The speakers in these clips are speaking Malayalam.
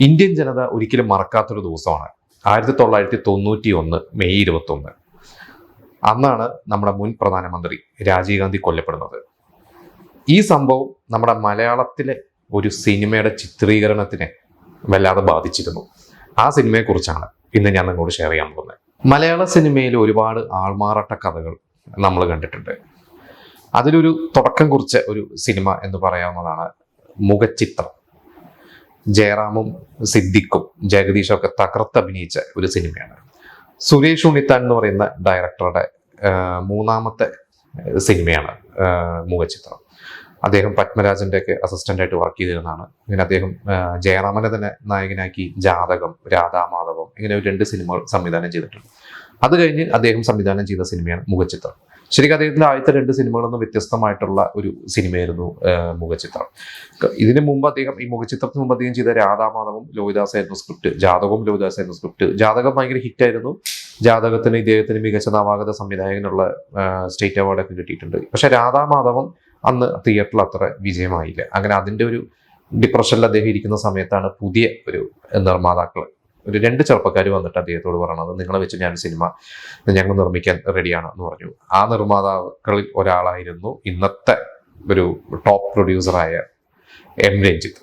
ഇന്ത്യൻ ജനത ഒരിക്കലും മറക്കാത്തൊരു ദിവസമാണ്. ആയിരത്തി തൊള്ളായിരത്തി തൊണ്ണൂറ്റി ഒന്ന് മെയ് ഇരുപത്തി ഒന്ന് അന്നാണ് നമ്മുടെ മുൻ പ്രധാനമന്ത്രി രാജീവ് ഗാന്ധി കൊല്ലപ്പെടുന്നത്. ഈ സംഭവം നമ്മുടെ മലയാളത്തിലെ ഒരു സിനിമയുടെ ചിത്രീകരണത്തിനെ വല്ലാതെ ബാധിച്ചിരുന്നു. ആ സിനിമയെക്കുറിച്ചാണ് ഇന്ന് ഞാൻ നിങ്ങളോട് ഷെയർ ചെയ്യാൻ പോകുന്നത്. മലയാള സിനിമയിൽ ഒരുപാട് ആൾമാറാട്ട കഥകൾ നമ്മൾ കണ്ടിട്ടുണ്ട്. അതിലൊരു തുടക്കം കുറിച്ച ഒരു സിനിമ എന്ന് പറയാവുന്നതാണ് മുഖച്ചിത്രം ജയറാമും സിദ്ദിഖും ജഗദീഷും ഒക്കെ തകർത്തഭിനയിച്ച ഒരു സിനിമയാണ്. സുരേഷ് ഉണ്ണിത്താൻ എന്ന് പറയുന്ന ഡയറക്ടറുടെ മൂന്നാമത്തെ സിനിമയാണ് മൂകചിത്രം അദ്ദേഹം പത്മരാജന്റെ ഒക്കെ അസിസ്റ്റന്റ് ആയിട്ട് വർക്ക് ചെയ്തിരുന്നതാണ്. ഇങ്ങനെ അദ്ദേഹം ജയറാമനെ തന്നെ നായകനാക്കി ജാതകം രാധാമാധവം ഇങ്ങനെ രണ്ട് സിനിമകൾ സംവിധാനം ചെയ്തിട്ടുണ്ട്. അത് കഴിഞ്ഞ് അദ്ദേഹം സംവിധാനം ചെയ്ത സിനിമയാണ് മുഖചിത്രം. ശരിക്കും അദ്ദേഹത്തിന്റെ ആദ്യത്തെ രണ്ട് സിനിമകളൊന്നും വ്യത്യസ്തമായിട്ടുള്ള ഒരു സിനിമയായിരുന്നു മുഖചിത്രം. ഇതിനു മുമ്പ് അദ്ദേഹം ഈ മുഖചിത്രത്തിന് മുമ്പ് അദ്ദേഹം ചെയ്ത രാധാമാധവും ലോഹിദാസ് ആയിരുന്നു സ്ക്രിപ്റ്റ് ജാതകവും ലോഹിദാസ് ആയിരുന്നു സ്ക്രിപ്റ്റ് ജാതകം ഭയങ്കര ഹിറ്റായിരുന്നു ജാതകത്തിന് ഇദ്ദേഹത്തിന് മികച്ച നവാഗത സംവിധായകനുള്ള സ്റ്റേറ്റ് അവാർഡൊക്കെ കിട്ടിയിട്ടുണ്ട്. പക്ഷെ രാധാമാധവം അന്ന് തിയേറ്ററിൽ അത്ര വിജയമായില്ല. അങ്ങനെ അതിന്റെ ഒരു ഡിപ്രഷനിൽ അദ്ദേഹം ഇരിക്കുന്ന സമയത്താണ് പുതിയ ഒരു നിർമ്മാതാക്കൾ ഒരു രണ്ട് ചെറുപ്പക്കാർ വന്നിട്ട് അദ്ദേഹത്തോട് പറയണത് നിങ്ങളെ വെച്ച് ഞാൻ സിനിമ ഞങ്ങൾ നിർമ്മിക്കാൻ റെഡിയാണ് എന്ന് പറഞ്ഞു. ആ നിർമ്മാതാക്കളിൽ ഒരാളായിരുന്നു ഇന്നത്തെ ഒരു ടോപ്പ് പ്രൊഡ്യൂസറായ എം രഞ്ജിത്ത്.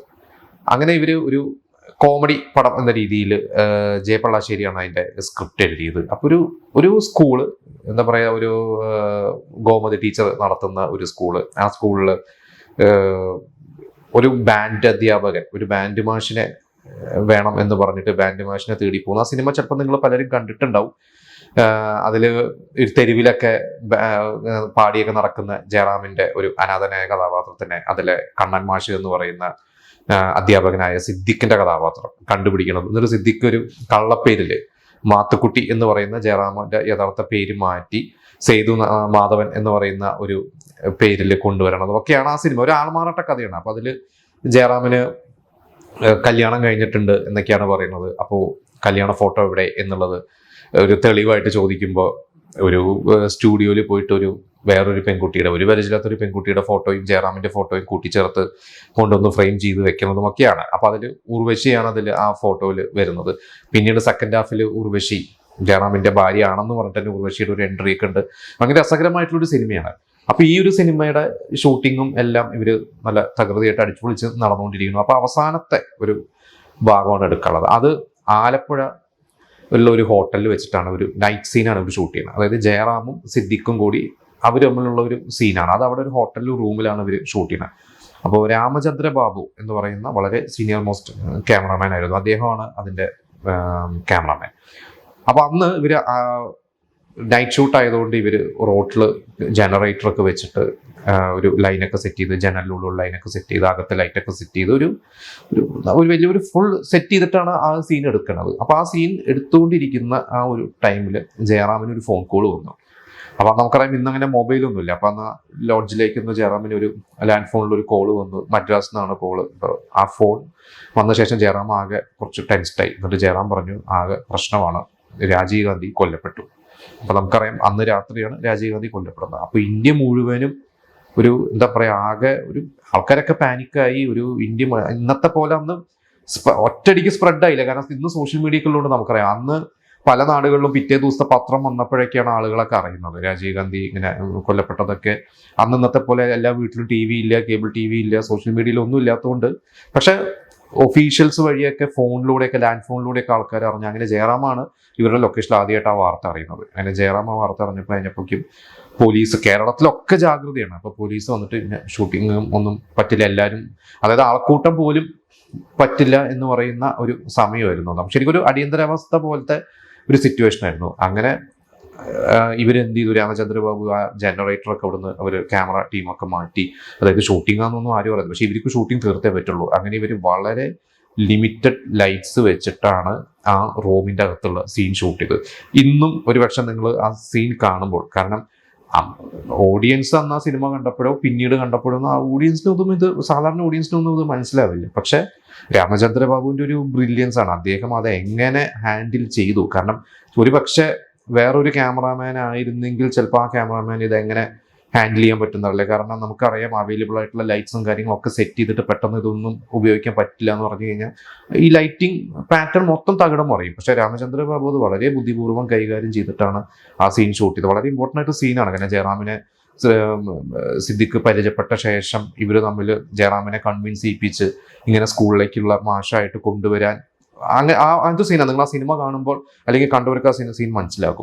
അങ്ങനെ ഇവർ ഒരു കോമഡി പടം എന്ന രീതിയിൽ ജയപള്ളാശ്ശേരിയാണ് അതിന്റെ സ്ക്രിപ്റ്റ് എഴുതിയത്. അപ്പോൾ ഒരു ഒരു സ്കൂൾ എന്താ പറയുക ഒരു ഗോമതി ടീച്ചർ നടത്തുന്ന ഒരു സ്കൂൾ ആ സ്കൂളിൽ ഒരു ബാൻഡ് അധ്യാപകൻ ഒരു ബാൻഡ് മാഷിനെ വേണം എന്ന് പറഞ്ഞിട്ട് ബാൻഡ് മാഷിനെ തേടി പോകുന്നു. ആ സിനിമ ചിലപ്പോൾ നിങ്ങൾ പലരും കണ്ടിട്ടുണ്ടാവും. അതിൽ ഒരു തെരുവിലൊക്കെ പാടിയൊക്കെ നടക്കുന്ന ജയറാമിന്റെ ഒരു അനാഥനായ കഥാപാത്രത്തിനെ അതിലെ കണ്ണൻ മാഷ് എന്ന് പറയുന്ന അധ്യാപകനായ സിദ്ദിഖിന്റെ കഥാപാത്രം കണ്ടുപിടിക്കണം എന്നിട്ട് സിദ്ദിഖ് ഒരു കള്ളപ്പേരിൽ മാത്തുക്കുട്ടി എന്ന് പറയുന്ന ജയറാമിന്റെ യഥാർത്ഥ പേര് മാറ്റി സേതു മാധവൻ എന്ന് പറയുന്ന ഒരു പേരിൽ കൊണ്ടുവരണം ഒക്കെയാണ് ആ സിനിമ. ഒരു ആൾമാറാട്ട കഥയാണ്. അപ്പൊ അതിൽ ജയറാമിന് കല്യാണം കഴിഞ്ഞിട്ടുണ്ട് എന്നൊക്കെയാണ് പറയുന്നത്. അപ്പോൾ കല്യാണ ഫോട്ടോ എവിടെ എന്നുള്ളത് ഒരു തെളിവായിട്ട് ചോദിക്കുമ്പോൾ ഒരു സ്റ്റുഡിയോയിൽ പോയിട്ട് ഒരു വേറൊരു പെൺകുട്ടിയുടെ ഒരു പരിചയമില്ലാത്ത ഒരു പെൺകുട്ടിയുടെ ഫോട്ടോയും ജയറാമിന്റെ ഫോട്ടോയും കൂട്ടിച്ചേർത്ത് കൊണ്ടുവന്ന് ഫ്രെയിം ചെയ്ത് വെക്കുന്നതും ഒക്കെയാണ്. അപ്പൊ അതിൽ ഉർവശിയാണ് അതിൽ ആ ഫോട്ടോയിൽ വരുന്നത്. പിന്നീട് സെക്കൻഡ് ഹാഫിൽ ഉർവശി ജയറാമിന്റെ ഭാര്യയാണെന്ന് പറഞ്ഞിട്ട് തന്നെ ഉർവശിയുടെ ഒരു എൻട്രി ഒക്കെ ഉണ്ട്. അങ്ങനെ രസകരമായിട്ടുള്ള ഒരു സിനിമയാണ്. അപ്പൊ ഈ ഒരു സിനിമയുടെ ഷൂട്ടിങ്ങും എല്ലാം ഇവർ നല്ല തകൃതിയായിട്ട് അടിച്ചുപൊളിച്ച് നടന്നുകൊണ്ടിരിക്കുന്നു. അപ്പൊ അവസാനത്തെ ഒരു ഭാഗമാണ് എടുക്കാനുള്ളത്. അത് ആലപ്പുഴ ഉള്ള ഒരു ഹോട്ടലിൽ വെച്ചിട്ടാണ് ഒരു നൈറ്റ് സീനാണ് ഇവർ ഷൂട്ട് ചെയ്യുന്നത്. അതായത് ജയറാമും സിദ്ദിഖും കൂടി അവർ തമ്മിലുള്ള ഒരു സീനാണ് അത് അവിടെ ഒരു ഹോട്ടലിൽ റൂമിലാണ് ഇവർ ഷൂട്ട് ചെയ്യുന്നത്. അപ്പോൾ രാമചന്ദ്ര ബാബു എന്ന് പറയുന്ന വളരെ സീനിയർ മോസ്റ്റ് ക്യാമറമാൻ ആയിരുന്നു. അദ്ദേഹമാണ് അതിന്റെ ക്യാമറമാൻ അപ്പൊ അന്ന് ഇവർ നൈറ്റ് ഷൂട്ട് ആയതുകൊണ്ട് ഇവർ റോട്ടിൽ ജനറേറ്റർ ഒക്കെ വെച്ചിട്ട് ഒരു ലൈനൊക്കെ സെറ്റ് ചെയ്ത് ജനലിലുള്ള ലൈനൊക്കെ സെറ്റ് ചെയ്ത് അകത്തെ ലൈറ്റൊക്കെ സെറ്റ് ചെയ്ത് ഒരു ഒരു വലിയൊരു ഫുൾ സെറ്റ് ചെയ്തിട്ടാണ് ആ സീൻ എടുക്കുന്നത് അപ്പോൾ ആ സീൻ എടുത്തുകൊണ്ടിരിക്കുന്ന ആ ഒരു ടൈമിൽ ജയറാമിന് ഒരു ഫോൺ കോൾ വന്നു. അപ്പോൾ നമുക്കറിയാം ഇന്ന് അങ്ങനെ മൊബൈലൊന്നുമില്ല അപ്പോൾ അന്ന് ലോഡ്ജിലേക്ക് ഇന്ന് ജയറാമിന് ഒരു ലാൻഡ് ഫോണിൽ ഒരു കോൾ വന്നു. മദ്രാസ് നിന്നാണ് കോൾ ആ ഫോൺ വന്ന ശേഷം ജയറാം ആകെ കുറച്ച് ടെൻസ്ഡായി എന്നിട്ട് ജയറാം പറഞ്ഞു ആകെ പ്രശ്നമാണ്. രാജീവ് ഗാന്ധി കൊല്ലപ്പെട്ടു. അപ്പോൾ നമുക്കറിയാം അന്ന് രാത്രിയാണ് രാജീവ് ഗാന്ധി കൊല്ലപ്പെടുന്നത്. അപ്പോൾ ഇന്ത്യ മുഴുവനും ഒരു എന്താ പറയാ ആകെ ഒരു ആൾക്കാരൊക്കെ പാനിക്കായി ഒരു ഇന്ത്യ ഇന്നത്തെ പോലെ അന്ന് ഒറ്റടിക്ക് സ്പ്രെഡ് ആയില്ല. കാരണം ഇന്ന് സോഷ്യൽ മീഡിയക്കുള്ളതുകൊണ്ട് നമുക്കറിയാം. അന്ന് പല നാടുകളിലും പിറ്റേ ദിവസത്തെ പത്രം വന്നപ്പോഴൊക്കെയാണ് ആളുകളൊക്കെ അറിയുന്നത്. രാജീവ് ഗാന്ധി ഇങ്ങനെ കൊല്ലപ്പെട്ടതൊക്കെ. അന്ന് ഇന്നത്തെ പോലെ എല്ലാ വീട്ടിലും ടി വി ഇല്ല കേബിൾ ടി വി ഇല്ല സോഷ്യൽ മീഡിയയിലൊന്നും ഇല്ലാത്തതുകൊണ്ട്. പക്ഷെ ഒഫീഷ്യൽസ് വഴിയൊക്കെ ഫോണിലൂടെയൊക്കെ ലാൻഡ് ഫോണിലൂടെയൊക്കെ ആൾക്കാർ അറിഞ്ഞു അങ്ങനെ ജയറാമാണ് ഇവരുടെ ലൊക്കേഷനിൽ ആദ്യമായിട്ട് ആ വാർത്ത അറിയുന്നത്. അങ്ങനെ ജയറാം ആ വാർത്ത അറിഞ്ഞപ്പോൾ കഴിഞ്ഞപ്പോഴും പോലീസ് കേരളത്തിലൊക്കെ ജാഗ്രതയാണ്. അപ്പോൾ പോലീസ് വന്നിട്ട് പിന്നെ ഒന്നും പറ്റില്ല എല്ലാവരും അതായത് ആൾക്കൂട്ടം പോലും പറ്റില്ല എന്ന് പറയുന്ന ഒരു സമയമായിരുന്നു. ശരിക്കും ഒരു അടിയന്തരാവസ്ഥ പോലത്തെ ഒരു സിറ്റുവേഷൻ ആയിരുന്നു. അങ്ങനെ ഇവരെന്ത് ചെയ്തു രാമചന്ദ്രബാബു ആ ജനറേറ്ററൊക്കെ അവിടുന്ന് അവർ ക്യാമറ ടീമൊക്കെ മാറ്റി. അതായത് ഷൂട്ടിംഗ് ആണെന്നൊന്നും ആരും പറയുന്നത് പക്ഷേ ഇവർക്ക് ഷൂട്ടിംഗ് തീർത്തേ പറ്റുള്ളൂ. അങ്ങനെ ഇവർ വളരെ ലിമിറ്റഡ് ലൈറ്റ്സ് വെച്ചിട്ടാണ് ആ റൂമിന്റെ അകത്തുള്ള സീൻ ഷൂട്ട് ചെയ്തത്. ഇന്നും ഒരുപക്ഷെ നിങ്ങൾ ആ സീൻ കാണുമ്പോൾ കാരണം ഓഡിയൻസ് അന്ന് ആ സിനിമ കണ്ടപ്പോഴോ പിന്നീട് കണ്ടപ്പോഴോ ആ ഓഡിയൻസിനൊന്നും ഇത് സാധാരണ ഓഡിയൻസിനൊന്നും ഇത് മനസ്സിലാവില്ല. പക്ഷേ രാമചന്ദ്ര ബാബുവിന്റെ ഒരു ബ്രില്യൻസ് ആണ്. അദ്ദേഹം അത് എങ്ങനെ ഹാൻഡിൽ ചെയ്തു? കാരണം ഒരു പക്ഷെ വേറൊരു ക്യാമറാമാൻ ആയിരുന്നെങ്കിൽ ചിലപ്പോൾ ആ ക്യാമറാമാൻ ഇത് എങ്ങനെ ഹാൻഡിൽ ചെയ്യാൻ പറ്റുന്നതല്ലേ? കാരണം നമുക്കറിയാം അവൈലബിൾ ആയിട്ടുള്ള ലൈറ്റ്സും കാര്യങ്ങളൊക്കെ സെറ്റ് ചെയ്തിട്ട് പെട്ടെന്ന് ഇതൊന്നും ഉപയോഗിക്കാൻ പറ്റില്ല എന്ന് പറഞ്ഞു കഴിഞ്ഞാൽ ഈ ലൈറ്റിംഗ് പാറ്റേൺ മൊത്തം തകിടം മറിയും. പക്ഷെ രാമചന്ദ്ര ബാബു അത് വളരെ ബുദ്ധിപൂർവം കൈകാര്യം ചെയ്തിട്ടാണ് ആ സീൻ ഷൂട്ട് ചെയ്തത്. വളരെ ഇമ്പോർട്ടന്റ് ആയിട്ട് സീനാണ് കാരണം ജയറാമിനെ സിദ്ദിഖ് പരിചയപ്പെട്ട ശേഷം ഇവർ തമ്മിൽ ജയറാമിനെ കൺവിൻസ് ചെയ്യിപ്പിച്ച് ഇങ്ങനെ സ്കൂളിലേക്കുള്ള മാഷായിട്ട് കൊണ്ടുവരാൻ അങ്ങനെ ആ അങ്ങനത്തെ സീനാണ് നിങ്ങൾ ആ സിനിമ കാണുമ്പോൾ അല്ലെങ്കിൽ കണ്ടവർക്ക് ആ സീൻ സീൻ മനസ്സിലാക്കും